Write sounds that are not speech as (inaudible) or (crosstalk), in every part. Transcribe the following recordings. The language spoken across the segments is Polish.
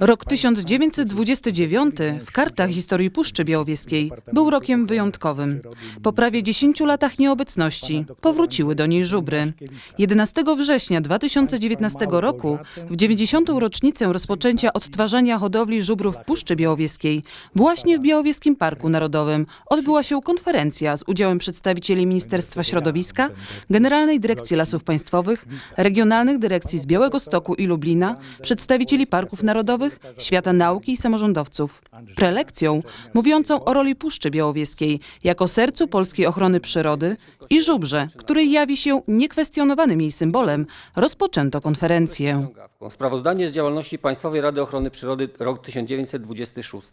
Rok 1929 w kartach historii Puszczy Białowieskiej był rokiem wyjątkowym. Po prawie 10 latach nieobecności powróciły do niej żubry. 11 września 2019 roku, w 90. rocznicę rozpoczęcia odtwarzania hodowli żubrów Puszczy Białowieskiej, właśnie w Białowieskim Parku Narodowym odbyła się konferencja z udziałem przedstawicieli Ministerstwa Środowiska, Generalnej Dyrekcji Lasów Państwowych, regionalnych dyrekcji z Białego Stoku i Lublina, przedstawicieli parków narodowych, świata nauki i samorządowców. Prelekcją mówiącą o roli Puszczy Białowieskiej jako sercu polskiej ochrony przyrody i żubrze, który jawi się niekwestionowanym jej symbolem, rozpoczęto konferencję. Sprawozdanie z działalności Państwowej Rady Ochrony Przyrody rok 1926.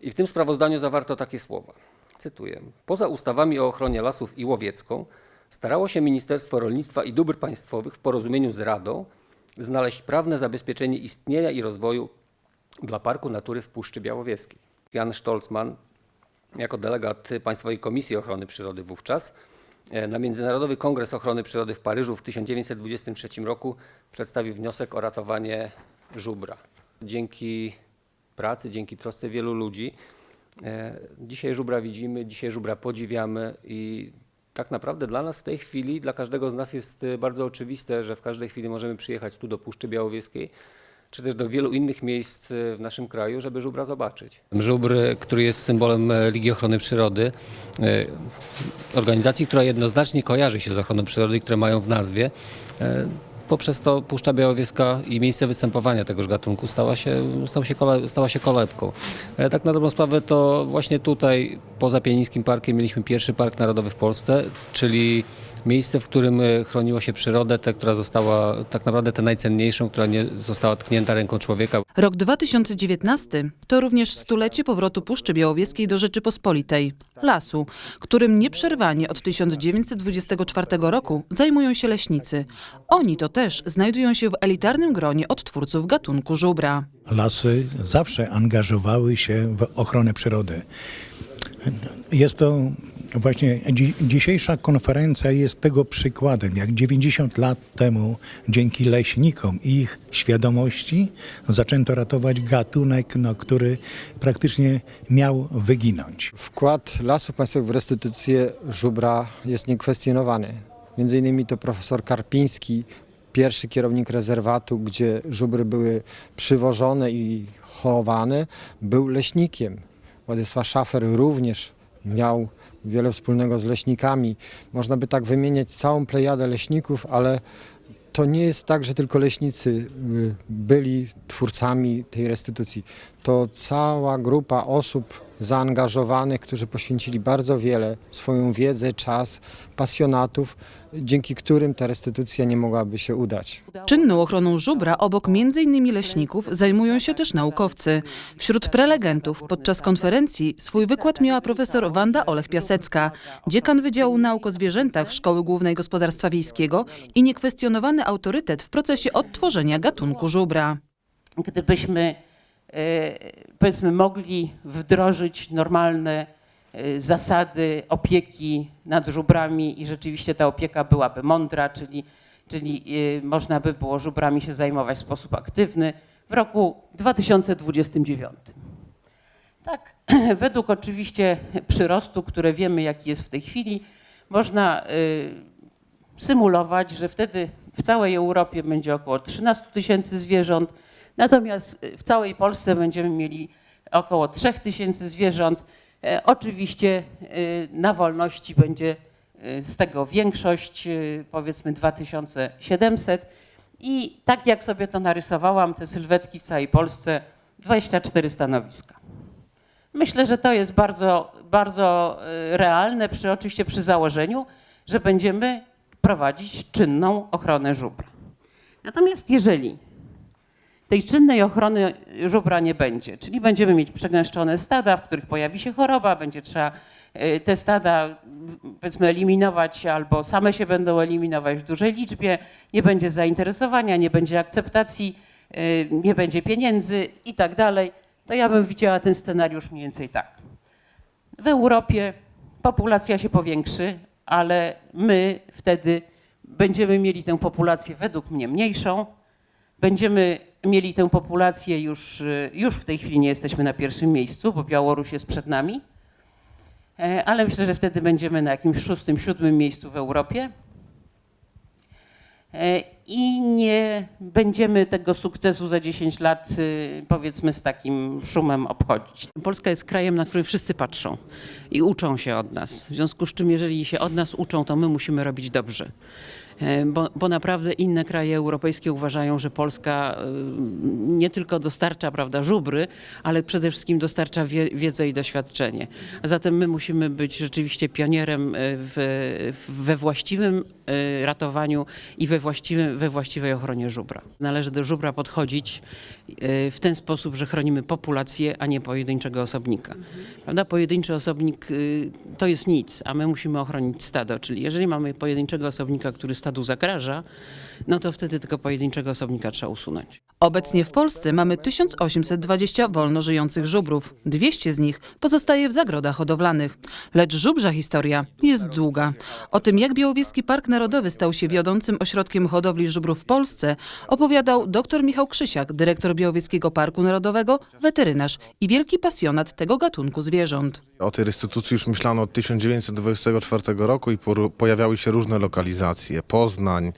I w tym sprawozdaniu zawarto takie słowa. Cytuję. Poza ustawami o ochronie lasów i łowiecką starało się Ministerstwo Rolnictwa i Dóbr Państwowych w porozumieniu z Radą znaleźć prawne zabezpieczenie istnienia i rozwoju dla Parku Natury w Puszczy Białowieskiej. Jan Stolzmann, jako delegat Państwowej Komisji Ochrony Przyrody wówczas, e, na Międzynarodowy Kongres Ochrony Przyrody w Paryżu w 1923 roku przedstawił wniosek o ratowanie żubra. Dzięki pracy, dzięki trosce wielu ludzi e, dzisiaj żubra widzimy, dzisiaj żubra podziwiamy i tak naprawdę dla nas w tej chwili, dla każdego z nas jest e, bardzo oczywiste, że w każdej chwili możemy przyjechać tu do Puszczy Białowieskiej, czy też do wielu innych miejsc e, w naszym kraju, żeby żubra zobaczyć. Żubr, który jest symbolem e, Ligi Ochrony Przyrody, e, organizacji, która jednoznacznie kojarzy się z ochroną przyrody, które mają w nazwie. Poprzez to Puszcza Białowieska i miejsce występowania tegoż gatunku stała się, stała się, kole, stała się kolebką. E, Tak na dobrą sprawę to właśnie tutaj, poza Pienińskim Parkiem, mieliśmy pierwszy park narodowy w Polsce, czyli miejsce, w którym e, chroniło się przyrodę, tę, która została tak naprawdę tę najcenniejszą, która nie została tknięta ręką człowieka. Rok 2019 to również stulecie powrotu Puszczy Białowieskiej do Rzeczypospolitej, lasu, którym nieprzerwanie od 1924 roku zajmują się leśnicy. Oni to też znajdują się w elitarnym gronie odtwórców gatunku żubra. Lasy zawsze angażowały się w ochronę przyrody. Jest to właśnie dzi- dzisiejsza konferencja jest tego przykładem, jak 90 lat temu dzięki leśnikom i ich świadomości zaczęto ratować gatunek, no, który praktycznie miał wyginąć. Wkład Lasów Państwowych w restytucję żubra jest niekwestionowany. Między innymi to profesor Karpiński, pierwszy kierownik rezerwatu, gdzie żubry były przywożone i chowane, był leśnikiem. Władysław Szafer również miał wiele wspólnego z leśnikami. Można by tak wymieniać całą plejadę leśników, ale to nie jest tak, że tylko leśnicy y, byli twórcami tej restytucji. To cała grupa osób zaangażowanych, którzy poświęcili bardzo wiele, swoją wiedzę, czas, pasjonatów, dzięki którym ta restytucja nie mogłaby się udać. Czynną ochroną żubra obok m.in. leśników zajmują się też naukowcy. Wśród prelegentów podczas konferencji swój wykład miała profesor Wanda Olech-Piasecka, dziekan Wydziału Nauk o Zwierzętach Szkoły Głównej Gospodarstwa Wiejskiego i niekwestionowany autorytet w procesie odtworzenia gatunku żubra. gdybyśmy powiedzmy mogli wdrożyć normalne e, zasady opieki nad żubrami i rzeczywiście ta opieka byłaby mądra, czyli, czyli e, można by było żubrami się zajmować w sposób aktywny w roku 2029. Tak, (clears throat) według oczywiście przyrostu, które wiemy jaki jest w tej chwili, można y, symulować, że wtedy w całej Europie będzie około 13 tysięcy zwierząt, natomiast w całej Polsce będziemy mieli około 3 tysięcy zwierząt. E, Oczywiście y, na wolności będzie y, z tego większość, y, powiedzmy 2700. I tak jak sobie to narysowałam, te sylwetki w całej Polsce, 24 stanowiska. Myślę, że to jest bardzo, bardzo y, realne, przy, oczywiście przy założeniu, że będziemy prowadzić czynną ochronę żubra. Natomiast jeżeli tej czynnej ochrony żubra nie będzie, czyli będziemy mieć przegęszczone stada, w których pojawi się choroba, będzie trzeba y, te stada powiedzmy eliminować albo same się będą eliminować w dużej liczbie, nie będzie zainteresowania, nie będzie akceptacji, y, nie będzie pieniędzy i tak dalej, to ja bym widziała ten scenariusz mniej więcej tak. W Europie populacja się powiększy, ale my wtedy będziemy mieli tę populację według mnie mniejszą, będziemy mieli tę populację już, y, już w tej chwili nie jesteśmy na pierwszym miejscu, bo Białoruś jest przed nami. E, Ale myślę, że wtedy będziemy na jakimś szóstym, siódmym miejscu w Europie. E, I nie będziemy tego sukcesu za 10 lat, y, powiedzmy, z takim szumem obchodzić. Polska jest krajem, na który wszyscy patrzą i uczą się od nas. W związku z czym, jeżeli się od nas uczą, to my musimy robić dobrze. E, Bo, bo naprawdę inne kraje europejskie uważają, że Polska y, nie tylko dostarcza prawda, żubry, ale przede wszystkim dostarcza wie, wiedzę i doświadczenie. Zatem my musimy być rzeczywiście pionierem y, w, we właściwym ratowaniu i we, właściwym, we właściwej ochronie żubra. Należy do żubra podchodzić w ten sposób, że chronimy populację, a nie pojedynczego osobnika. Prawda? Pojedynczy osobnik to jest nic, a my musimy ochronić stado. Czyli jeżeli mamy pojedynczego osobnika, który stadu zagraża, no to wtedy tylko pojedynczego osobnika trzeba usunąć. Obecnie w Polsce mamy 1820 wolno żyjących żubrów. 200 z nich pozostaje w zagrodach hodowlanych. Lecz żubrza historia jest długa. O tym, jak Białowieski Park Narodowy stał się wiodącym ośrodkiem hodowli żubrów w Polsce, opowiadał dr Michał Krzysiak, dyrektor Białowieskiego Parku Narodowego, weterynarz i wielki pasjonat tego gatunku zwierząt. O tej restytucji już myślano od 1924 roku i pojawiały się różne lokalizacje. Poznań,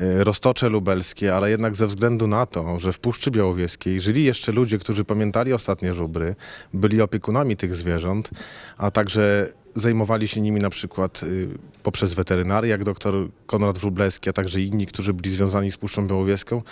Roztocze Lubelskie, ale jednak ze względu na to, że w Puszczy Białowieskiej żyli jeszcze ludzie, którzy pamiętali ostatnie żubry, byli opiekunami tych zwierząt, a także zajmowali się nimi na przykład y, poprzez weterynarię, jak dr Konrad Wróblewski, a także inni, którzy byli związani z Puszczą Białowieską,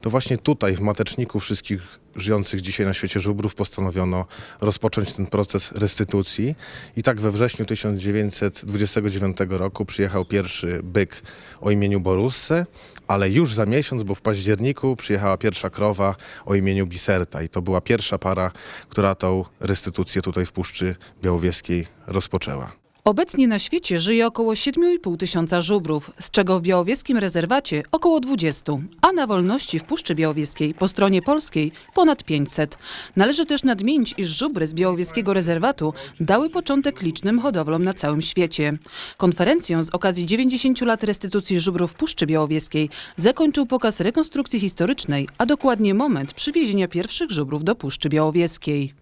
to właśnie tutaj, w mateczniku wszystkich żyjących dzisiaj na świecie żubrów, postanowiono rozpocząć ten proces restytucji. I tak we wrześniu 1929 roku przyjechał pierwszy byk o imieniu Borusse, ale już za miesiąc, bo w październiku przyjechała pierwsza krowa o imieniu Biserta. I to była pierwsza para, która tą restytucję tutaj w Puszczy Białowieskiej rozpoczęła. Obecnie na świecie żyje około 7,5 tysiąca żubrów, z czego w białowieskim rezerwacie około 20, a na wolności w Puszczy Białowieskiej po stronie polskiej ponad 500. Należy też nadmienić, iż żubry z białowieskiego rezerwatu dały początek licznym hodowlom na całym świecie. Konferencję z okazji 90 lat restytucji żubrów Puszczy Białowieskiej zakończył pokaz rekonstrukcji historycznej, a dokładnie moment przywiezienia pierwszych żubrów do Puszczy Białowieskiej.